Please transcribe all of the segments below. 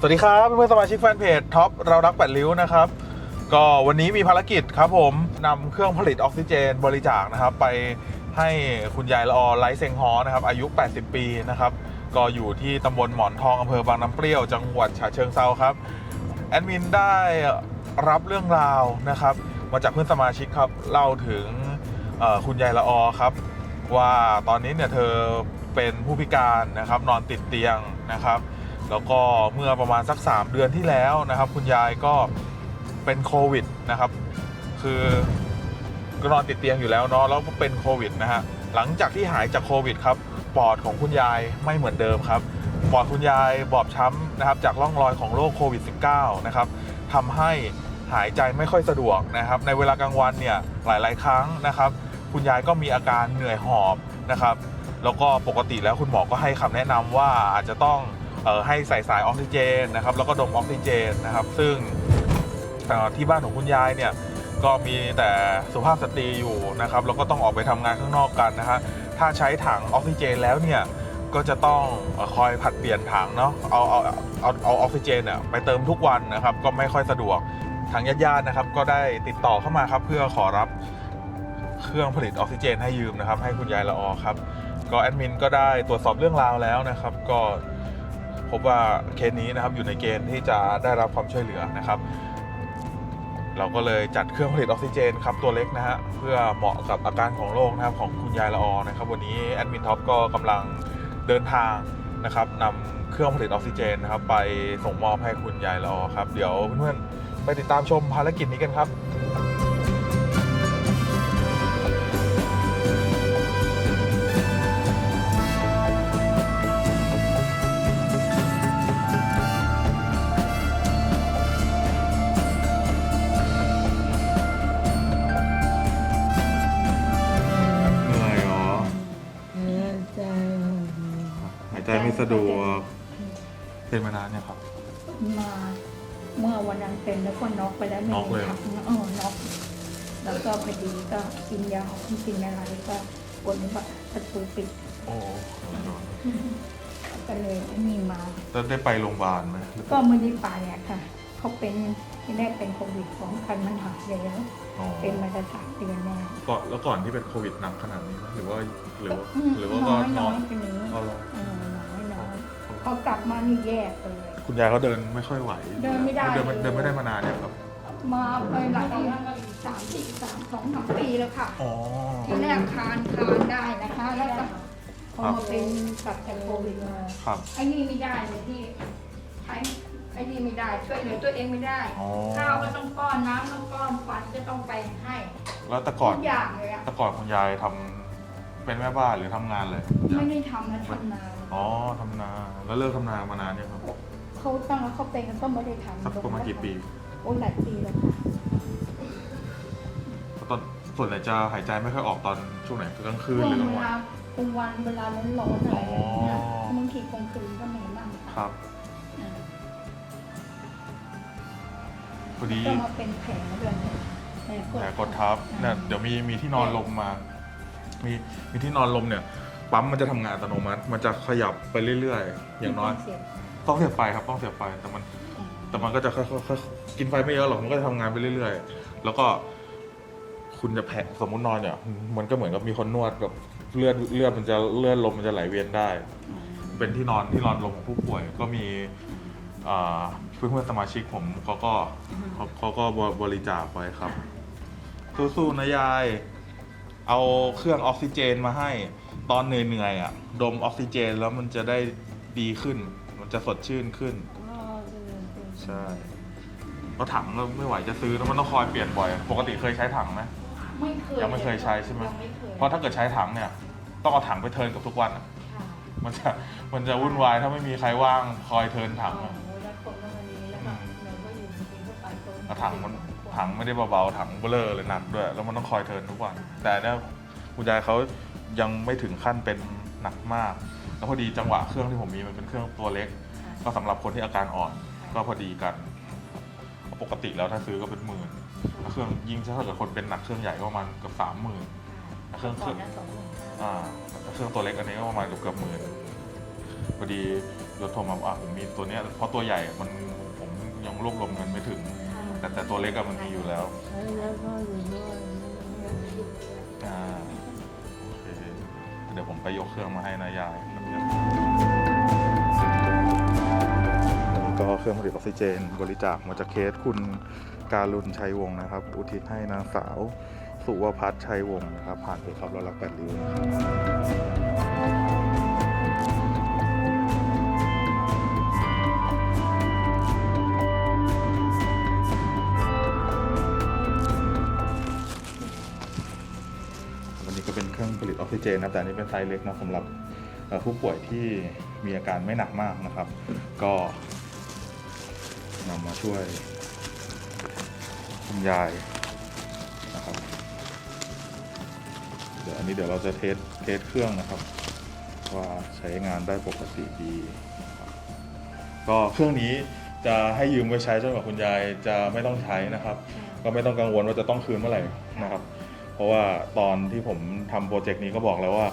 สวัสดีครับเพื่อนสมาชิกแฟนเพจท็อปเรารักแปดริ้วนะครับ ก็วันนี้มีภารกิจครับผมนำเครื่องผลิตออกซิเจนบริจาคนะครับ ไปให้คุณยายละออไลเซงฮอนะครับ อายุ 80 ปีนะครับ ก็อยู่ที่ตำบลหมอนทองอำเภอบางน้ำเปรี้ยวจังหวัดฉะเชิงเซาครับแอดมินได้รับเรื่องราวนะครับ มาจากเพื่อนสมาชิกครับเล่าถึงคุณยายละออครับ ว่าตอนนี้เนี่ยเธอเป็นผู้พิการนะครับ นอนติดเตียงนะครับ แล้วก็เมื่อประมาณสัก 3 เดือนที่แล้วนะครับ คุณยายก็เป็นโควิดนะครับ คือก็นอนติดเตียงอยู่แล้วเนาะแล้วก็เป็นโควิดนะฮะหลังจากที่หายจากโควิดครับปอดของคุณยายไม่เหมือนเดิมครับปอดคุณยายบอบช้ำนะครับ จากร่องรอยของโรคโควิด -19 นะครับทำให้หายใจไม่ค่อยสะดวกนะครับ ในเวลากลางวันเนี่ยหลาย ๆ ครั้งนะครับ คุณยายก็มีอาการเหนื่อยหอบนะครับ แล้วก็ปกติแล้วคุณหมอก็ให้คำแนะนำว่าอาจจะต้อง ให้ใส่สายออกซิเจนนะครับแล้วก็ดมออกซิเจนนะครับ ซึ่งที่บ้านของคุณยายเนี่ยก็มีแต่สุภาพสตรีอยู่นะครับแล้วก็ต้องออกไปทำงานข้างนอกกันนะฮะถ้าใช้ถังออกซิเจนแล้วเนี่ยก็จะต้องคอยผัดเปลี่ยนถังเนาะเอาเอาเอาเอาออกซิเจนเนี่ยไปเติมทุกวันนะครับ ก็ไม่ค่อยสะดวกทางญาติๆนะครับ ก็ได้ติดต่อเข้ามาครับ เพื่อขอรับเครื่องผลิตออกซิเจนให้ยืมนะครับ ให้คุณยายละออครับ ก็แอดมินก็ได้ตรวจสอบเรื่องราวแล้วนะครับ ก็ พบว่าเคสนี้นะครับอยู่ในเกณฑ์ที่จะได้รับความช่วยเหลือนะครับ เราก็เลยจัดเครื่องผลิตออกซิเจนครับตัวเล็กนะฮะเพื่อเหมาะกับอาการของโรคนะครับของคุณยายละออนะครับ วันนี้แอดมินท็อปก็กำลังเดินทางนะครับนำเครื่องผลิตออกซิเจนนะครับ ไปส่งมอบให้คุณยายละออครับ เดี๋ยวเพื่อนๆไปติดตามชมภารกิจนี้กันครับ ใจไม่สะดวกเป็นมานานเนี่ยครับ มาเมื่อวันนั้นเป็นแล้วก็น็อกไปแล้วไม่น็อกเลยเหรอทักเออน็อกแล้วก็พอดีก็กินยาที่กินอะไรก็ปวดแบบประตูปิดโอ้ก็เลยไม่มีมา แล้วได้ไปโรงพยาบาลไหมหรือก็ไม่ได้ไปอะค่ะเขาเป็นที่แรกเป็นโควิดสองคันมันหายแล้วอ๋อเป็นมาจะสามเดือนแล้วก่อนแล้วก่อนที่เป็นโควิดหนักขนาดนี้ไหมหรือว่าหรือว่ามหรือว่าก็น้อยนน้ออนยไปนี้เอาเหรอ เออน้อยน้อย พอกลับมานี่แยกเลย คุณยายเขาเดินไม่ค่อยไหวเดินไม่ได้ เดินเดินไม่ได้มานานเนี่ยครับ มาไปหลายสามสี่สามสองสามปีแล้วค่ะอ๋อ ทีแรกคานคานได้นะคะ แล้วก็พอมาเป็นกับแต่โควิดมาครับ ไอ้นี่ไม่ได้เลยที่ใช้ไอ้นี่ไม่ได้ช่วยเหลือตัวเองไม่ได้อ๋อ ข้าวก็ต้องป้อนน้ำต้องป้อนฟันก็ต้องไปให้แล้วแต่ก่อนทุกอย่างเลยอะแต่ก่อนคุณยายทำ เป็นแม่บ้านหรือทำงานเลยไม่ได้ทำนะทำนาอ๋อทำนาแล้วเลิกทำนามานานเนี่ยครับเขาตั้งแล้วเขาเป็นก็ไม่ได้ทำสักประมาณกี่ปีโอ้ยหลายปีแล้วค่ะตอนส่วนใหญ่จะหายใจไม่ค่อยออกตอนช่วงไหนคือกลางคืนหรือกลางเววันลากลางวันเวลาร้อนๆอะไรอย่างเงี้ยอ๋อ บางทีกลางคืนก็มีบ้างคค่ะรับพอดีก็มาเป็นแผลด้วยแผลแผลกดทับเนี่ยเดี๋ยวมีมีที่นอนลมมา มีมีที่นอนลมเนี่ย ปั๊มมันจะทำงานอัตโนมัติ มันจะขยับไปเรื่อยๆ อย่างน้อย เสียบต้องเสียบไฟครับต้องเสียบไฟแต่มัน แต่มันก็จะค่อยๆๆกินไฟไม่เยอะหรอกมันก็จะทำงานไปเรื่อยๆ แล้วก็ คุณจะแผลสมมุตินอนเนี่ย มันก็เหมือนกับมีคนนวดแบบเลือดเลือดมันจะเลือดลมมันจะไหลเวียนได้ เป็นที่นอนที่นอนลมของผู้ป่วยก็มีอ่าเพื่อนๆสมาชิกผมเขาก็เขาเขาก็บริจาคไว้ครับสู้ๆนะยาย เอาเครื่องออกซิเจนมาให้ตอนเหนื่อยๆอะดมออกซิเจนแล้วมันจะได้ดีขึ้น มันจะสดชื่นขึ้นใช่เพราะถังก็ไม่ไหวจะซื้อแล้วมันต้องคอยเปลี่ยนบ่อย ปกติเคยใช้ถังไหม ไม่เคยยังไม่เคยใช้ใช่ไหม ยังไม่เคยเพราะถ้าเกิดใช้ถังเนี่ย ต้องเอาถังไปเทิร์นกับทุกวันอะค่ะมันจะมันจะวุ่นวายถ้าไม่มีใครว่างคอยเทิร์นถังโอ้อะโหแล้วคนก็มานี้แล้วก็เดี๋ยวก็อยู่กินก็ไปโซนแล้วถังมัน ถังไม่ได้เบาๆถังเบลอเลยหนักด้วย แล้วมันต้องคอยเทิร์นทุกวัน แต่เนี่ยคุณยายเขายังไม่ถึงขั้นเป็นหนักมาก แล้วพอดีจังหวะเครื่องที่ผมมีมันเป็นเครื่องตัวเล็ก ก็สำหรับคนที่อาการอ่อนก็พอดีกัน ปกติแล้วถ้าซื้อก็เป็นหมื่นถ้าเครื่องยิ่งถ้าเกิดคนเป็นหนักเครื่องใหญ่ก็ประมาณเกือบสามหมื่นเครื่องก่อนนะสองหมื่นห้าอ่าถ้าเครื่องตัวเล็กอันนี้ก็ประมาณเกือบเกือบหมื่นพอดียศโทรมาอะผมมีตัวเนี้ยเพราะตัวใหญ่มันผมยังรวบรวมเงินไม่ถึง แต่แต่ตัวเล็กอะมันมีอยู่แล้วแล้วก็อยู่ด้วยอ่าโอเคเดี๋ยวผมไปยกเครื่องมาให้นายายก็เครื่องผลิตออกซิเจน บริจาคมาจากเคสคุณการุณชัยวงศ์นะครับ อุทิศให้นางสาว สุวพัฒน์ชัยวงศ์นะครับ ผ่านเพจขับรถรักแปดริ้วนะครับ ซิเจนนะแต่นี้เป็นไซส์เล็กเนะสำหรับผู้ป่วยที่มีอาการไม่หนักมากนะครับ ก็นำมาช่วยคุณยายนะครับ เดี๋ยวอันนี้เดี๋ยวเราจะเทสเทสเครื่องนะครับ ว่าใช้งานได้ปกติดีก็เครื่องนี้จะให้ยืมไว้ใช้จนกว่าคุณยายจะไม่ต้องใช้นะครับ ก็ไม่ต้องกังวลว่าจะต้องคืนเมื่อไหร่นะครับ เพราะว่าตอนที่ผมทำโปรเจกต์นี้ก็บอกแล้วว่า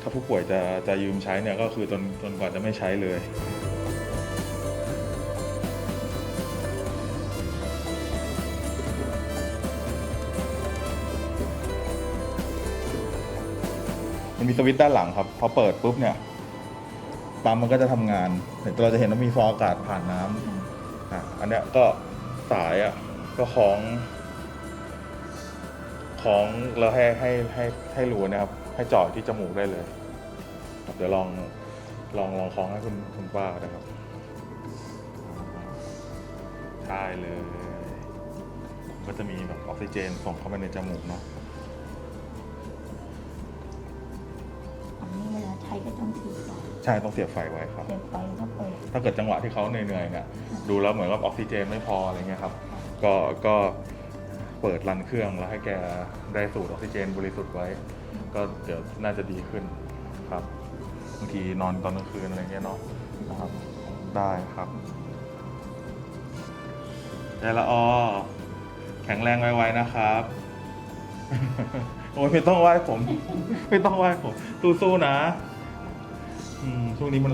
ถ้าผู้ป่วยจะจะยืมใช้เนี่ยก็คือจนจนกว่าจะไม่ใช้เลย มันมีสวิตช์ด้านหลังครับพอเปิดปุ๊บเนี่ยปั๊มมันก็จะทำงานเห็นเราจะเห็นว่ามีฟองอากาศผ่านน้ำอะอันเนี้ยก็สายอะก็คล้อง คล้องแล้วให้ให้ให้ให้รูนะครับ ให้เจาะที่จมูกได้เลยครับเดี๋ยวลองลองลองคล้องให้คุณคุณป้านะครับใช่เลย ก็จะมีแบบออกซิเจนส่งเข้าไปในจมูกเนาะอันนี้เวลาใช้ก็ต้องถือไฟใช่ต้องเสียบไฟไว้ครับ เสียบไฟก็เปิด ถ้าเกิดจังหวะที่เขาเหนื่อยๆเนี่ยดูแล้วเหมือนกับออกซิเจนไม่พออะไรเงี้ยครับ ก็ก็ เปิดรันเครื่องแล้วให้แกได้สูดออกซิเจนบริสุทธิ์ไว้ ก็เดี๋ยวน่าจะดีขึ้นครับบางทีนอนตอนกลางคืนอะไรเงี้ยเนาะนะครับ ได้ครับยายละออแข็งแรงไวๆนะครับ โอ้ยไม่ต้องไหว้ผม ไม่ต้องไหว้ผมสู้ๆนะอืมช่วงนี้มัน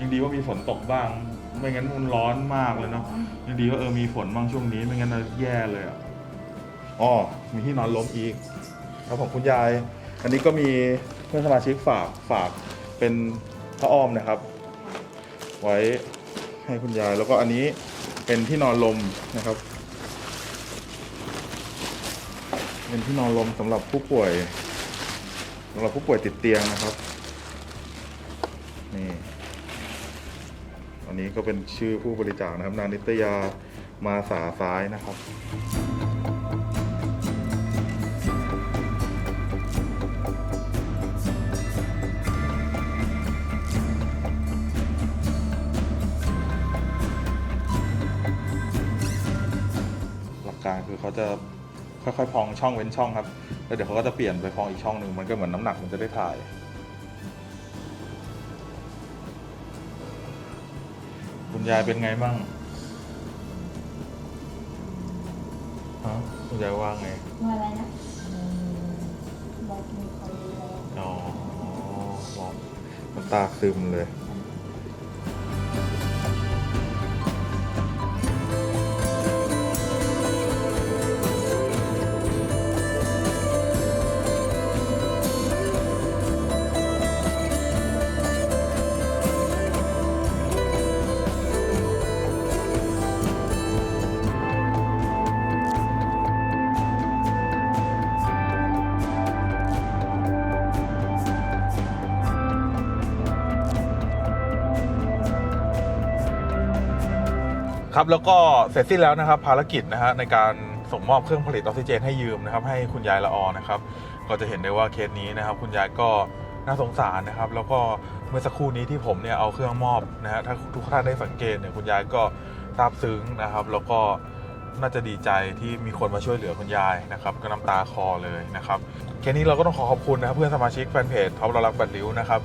ยังดีว่ามีฝนตกบ้าง ไม่งั้นมันร้อนมากเลยเนาะยังดีว่าเออมีฝนบ้างช่วงนี้ ไม่งั้นจะแย่เลยอะ อ๋อมีที่นอนล้มอีกครับของคุณยาย อันนี้ก็มีเพื่อนสมาชิกฝากฝากเป็นพระอ้อมนะครับ ไว้ให้คุณยายแล้วก็อันนี้เป็นที่นอนลมนะครับ เป็นที่นอนลมสำหรับผู้ป่วยสำหรับผู้ป่วยติดเตียงนะครับนี่อันนี้ก็เป็นชื่อผู้บริจาคนะครับ นานิตยามาสาซ้ายนะครับ เขาจะค่อยๆพองช่องเว้นช่องครับแล้วเดี๋ยวเขาก็จะเปลี่ยนไปพองอีกช่องหนึ่งมันก็เหมือนน้ำหนักมันจะได้ถ่าย คุณยายเป็นไงบ้างฮะคุณยายว่าไงว่าอะไรนะบอกมีคนดูแลอ๋อร้อนน้ำตาซึมเลย ครับแล้วก็เสร็จสิ้นแล้วนะครับภารกิจนะฮะในการส่งมอบเครื่องผลิตออกซิเจนให้ยืมนะครับให้คุณยายละออนะครับ ก็จะเห็นได้ว่าเคสนี้นะครับ คุณยายก็น่าสงสารนะครับ แล้วก็เมื่อสักครู่นี้ที่ผมเนี่ยเอาเครื่องมอบนะฮะถ้าทุกท่านได้สังเกตเนี่ยคุณยายก็ซาบซึ้งนะครับ แล้วก็น่าจะดีใจที่มีคนมาช่วยเหลือคุณยายนะครับ ก็น้ำตาคลอเลยนะครับ เคสนี้เราก็ต้องขอขอบคุณนะครับเพื่อนสมาชิกแฟนเพจท็อปเรารักบัตริ้วนะครับ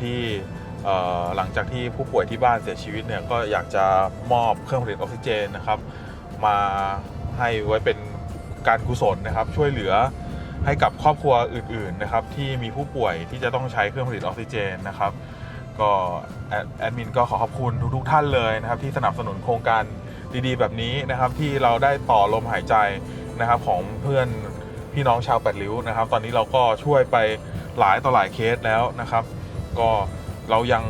ที่ หลังจากที่ผู้ป่วยที่บ้านเสียชีวิตเนี่ยก็อยากจะมอบเครื่องผลิตออกซิเจนนะครับมาให้ไว้เป็นการกุศลนะครับ ช่วยเหลือให้กับครอบครัวอื่นๆนะครับที่มีผู้ป่วยที่จะต้องใช้เครื่องผลิตออกซิเจนนะครับ ก็แอดมินก็ขอขอบคุณทุกๆท่านเลยนะครับที่สนับสนุนโครงการดีๆ แบบนี้นะครับที่เราได้ต่อลมหายใจนะครับของเพื่อนพี่น้องชาวแปดริ้วนะครับ ตอนนี้เราก็ช่วยไปหลายต่อหลายเคสแล้วนะครับ ก็ เรายัง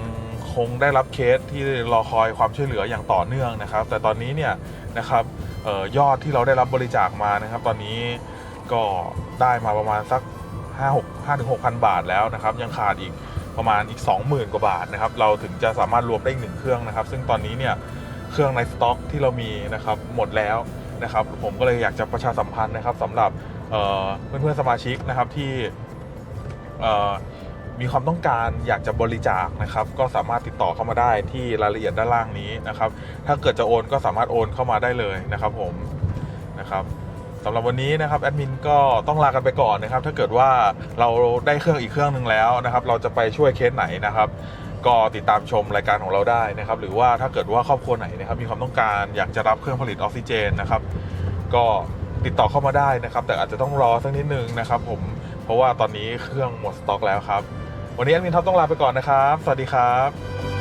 คงได้รับเคสที่รอคอยความช่วยเหลืออย่างต่อเนื่องนะครับ แต่ตอนนี้เนี่ยนะครับออยอดที่เราได้รับบริจาคมานะครับ ตอนนี้ก็ได้มาประมาณสัก 5 6 5ถึง6,000 บาทแล้วนะครับ ยังขาดอีกประมาณอีก 20,000 กว่าบาทนะครับ เราถึงจะสามารถรวมได้อีกหนึ่งเครื่องนะครับ ซึ่งตอนนี้เนี่ยเครื่องในสต็อกที่เรามีนะครับหมดแล้วนะครับ ผมก็เลยอยากจะประชาสัมพันธ์นะครับสำหรับเอ่อเพื่อนๆสมาชิกนะครับที่เมีความต้องการอยากจะบริจาคนะครับ ก็สามารถติดต่อเข้ามาได้ที่รายละเอียดด้านล่างนี้นะครับ ถ้าเกิดจะโอนก็สามารถโอนเข้ามาได้เลยนะครับผมนะครับสำหรับวันนี้นะครับแอดมินก็ต้องลากันไปก่อนนะครับ ถ้าเกิดว่าเราได้เครื่องอีกเครื่องหนึ่งแล้วนะครับ เราจะไปช่วยเคสไหนนะครับ ก็ติดตามชมรายการของเราได้นะครับ หรือว่าถ้าเกิดว่าครอบครัวไหนนะครับ มีความต้องการอยากจะรับเครื่องผลิตออกซิเจนนะครับ ก็ติดต่อเข้ามาได้นะครับ แต่อาจจะต้องรอสักนิดนึงนะครับ ผมเพราะว่าตอนนี้เครื่องหมดสต็อกแล้วครับ วันนี้แอดมินท็อปต้องลาไปก่อนนะครับ สวัสดีครับ